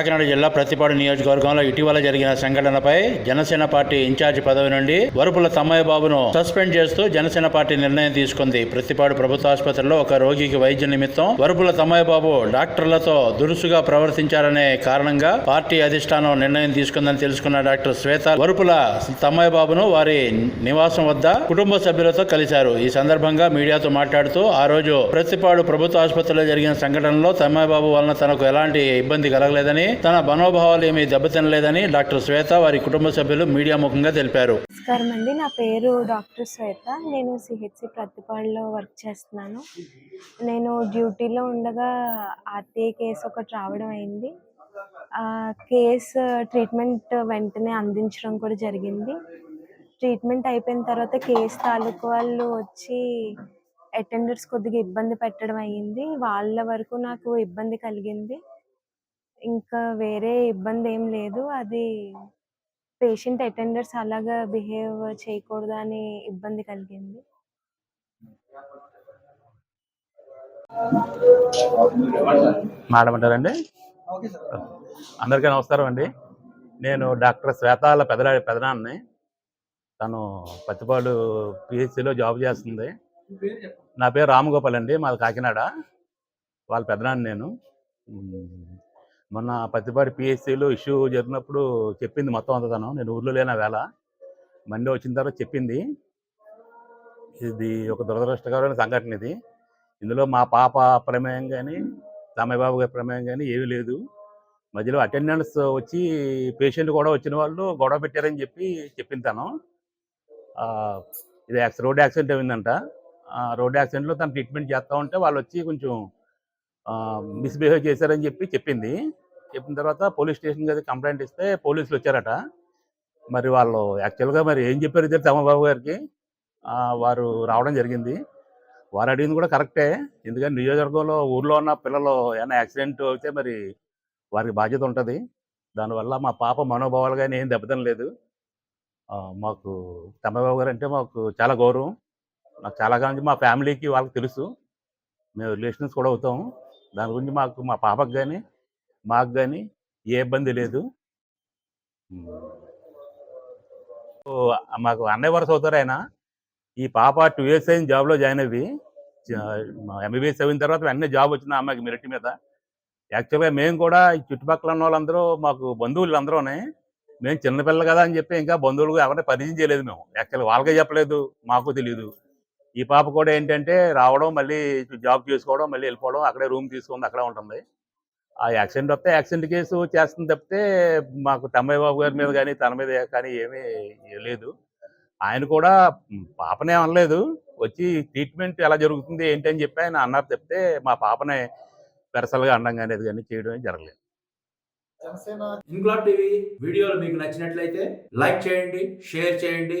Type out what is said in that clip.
కాకినాడ జిల్లా ప్రతిపాడు నియోజకవర్గంలో ఇటీవల జరిగిన సంఘటనపై జనసేన పార్టీ ఇన్ఛార్జ్ పదవి నుండి వరుపుల తమ్మయ్య బాబును సస్పెండ్ చేస్తూ జనసేన పార్టీ నిర్ణయం తీసుకుంది. ప్రతిపాడు ప్రభుత్వ ఆసుపత్రిలో ఒక రోగికి వైద్య నిమిత్తం వరుపుల తమ్మయ్య బాబు డాక్టర్లతో దురుసుగా ప్రవర్తించారనే కారణంగా పార్టీ అధిష్టానం నిర్ణయం తీసుకుందని తెలుసుకున్న డాక్టర్ శ్వేత వరుపుల తమ్మయ్య బాబును వారి నివాసం వద్ద కుటుంబ సభ్యులతో కలిశారు. ఈ సందర్భంగా మీడియాతో మాట్లాడుతూ ఆ రోజు ప్రతిపాడు ప్రభుత్వ ఆసుపత్రిలో జరిగిన సంఘటనలో తమ్మయ్య బాబు వలన తనకు ఎలాంటి ఇబ్బంది కలగలేదని తన మనోభావాలు ఏమీ దెబ్బతినలేదని డాక్టర్ శ్వేత వారి కుటుంబ సభ్యులు మీడియా ముఖంగా తెలిపారు. నమస్కారం అండి. నా పేరు డాక్టర్ శ్వేత. నేను సిహెచ్సి ప్రతిపాడులో వర్క్ చేస్తున్నాను. నేను డ్యూటీలో ఉండగా ఆర్టీఐ కేసు ఒకటి రావడం అయింది. కేసు ట్రీట్మెంట్ వెంటనే అందించడం కూడా జరిగింది. ట్రీట్మెంట్ అయిపోయిన తర్వాత కేసు తాలూకు వాళ్ళు వచ్చి అటెండర్స్ కొద్దిగా ఇబ్బంది పెట్టడం అయ్యింది. వాళ్ళ వరకు నాకు ఇబ్బంది కలిగింది. ఇంకా వేరే ఇబ్బంది ఏం లేదు. అది పేషెంట్ అటెండర్స్ అలాగా బిహేవ్ చేయకూడదు అని ఇబ్బంది కలిగింది. మాట్లాడమంటారండి అందరికీ నమస్కారం అండి. నేను డాక్టర్ శ్వేతాల పెదరా పెదనాన్ని తను పత్తిపాడు పిహెచ్సిలో జాబ్ చేస్తుంది. నా పేరు రామగోపాల్ అండి. మాది కాకినాడ. వాళ్ళ పెదనాన్ని నేను. మొన్న పత్తిపాటి పిఎస్సిలో ఇష్యూ జరిగినప్పుడు చెప్పింది మొత్తం అంత తను నేను ఊర్లో లేన వేళ. మండే వచ్చిన తర్వాత చెప్పింది. ఇది ఒక దురదృష్టకరమైన సంఘటన ఇది. ఇందులో మా పాప ప్రమేయం కానీ రామయ్యబాబు గారి ప్రమేయం కానీ ఏమీ లేదు. మధ్యలో అటెండెన్స్ వచ్చి పేషెంట్ కూడా వచ్చిన వాళ్ళు గొడవ పెట్టారని చెప్పి చెప్పింది తను. ఇది యాక్సి రోడ్ యాక్సిడెంట్ అయిందంట. రోడ్ యాక్సిడెంట్లో తను ట్రీట్మెంట్ చేస్తూ ఉంటే వాళ్ళు వచ్చి కొంచెం మిస్బిహేవ్ చేశారని చెప్పి చెప్పింది. చెప్పిన తర్వాత పోలీస్ స్టేషన్కి అది కంప్లైంట్ ఇస్తే పోలీసులు వచ్చారట. మరి వాళ్ళు యాక్చువల్గా మరి ఏం చెప్పారు ఇద్దరు తమ్మబాబు గారికి. వారు రావడం జరిగింది. వారు అడిగింది కూడా కరెక్టే. ఎందుకంటే నియోజకవర్గంలో ఊర్లో ఉన్న పిల్లలు ఏమైనా యాక్సిడెంట్ అయితే మరి వారికి బాధ్యత ఉంటుంది. దానివల్ల మా పాప మనోభావాలు కానీ ఏం దెబ్బతం లేదు. మాకు తమ్మబాబు గారు అంటే మాకు చాలా గౌరవం. నాకు చాలా కాలం మా ఫ్యామిలీకి వాళ్ళకి తెలుసు. మేము రిలేషన్స్ కూడా అవుతాం. దాని గురించి మాకు మా పాపకు కానీ మాకు కానీ ఏ ఇబ్బంది లేదు. ఓ, మాకు అన్నయ్య వరుస అవుతారు ఆయన. ఈ పాప టూ ఇయర్స్ అయిన జాబ్లో జాయిన్ అయ్యి. ఎంబీబీఎస్ అయిన తర్వాత వెంటనే జాబ్ వచ్చిన అమ్మాయికి మెరిట్ మీద. యాక్చువల్గా మేము కూడా ఈ చుట్టుపక్కల ఉన్న వాళ్ళందరూ మాకు బంధువులు అందరూనే మేము చిన్నపిల్లలు కదా అని చెప్పి ఇంకా బంధువులు ఎవరిని పరిచయం చేయలేదు మేము. యాక్చువల్గా వాళ్ళకే చెప్పలేదు మాకు తెలియదు ఈ పాప కూడా ఏంటంటే రావడం మళ్ళీ జాబ్ చేసుకోవడం మళ్ళీ వెళ్ళిపోవడం అక్కడే రూమ్ తీసుకుంది అక్కడే ఉంటుంది. ఆ యాక్సిడెంట్ వస్తే యాక్సిడెంట్ కేసు చేస్తుంది తప్పితే మాకు తమ్మయ్య బాబు గారి మీద కానీ తన మీద కానీ ఏమీ లేదు. ఆయన కూడా పాపనే అనలేదు. వచ్చి ట్రీట్మెంట్ ఎలా జరుగుతుంది ఏంటి అని చెప్పి ఆయన అన్నారు చెప్తే మా పాపనే పెరసలుగా అండం కానీ అది కానీ చేయడం జరగలేదు. జరగలేదు ఇంగ్లాడ్ టీవీ వీడియోలు మీకు నచ్చినట్లయితే లైక్ చేయండి షేర్ చేయండి.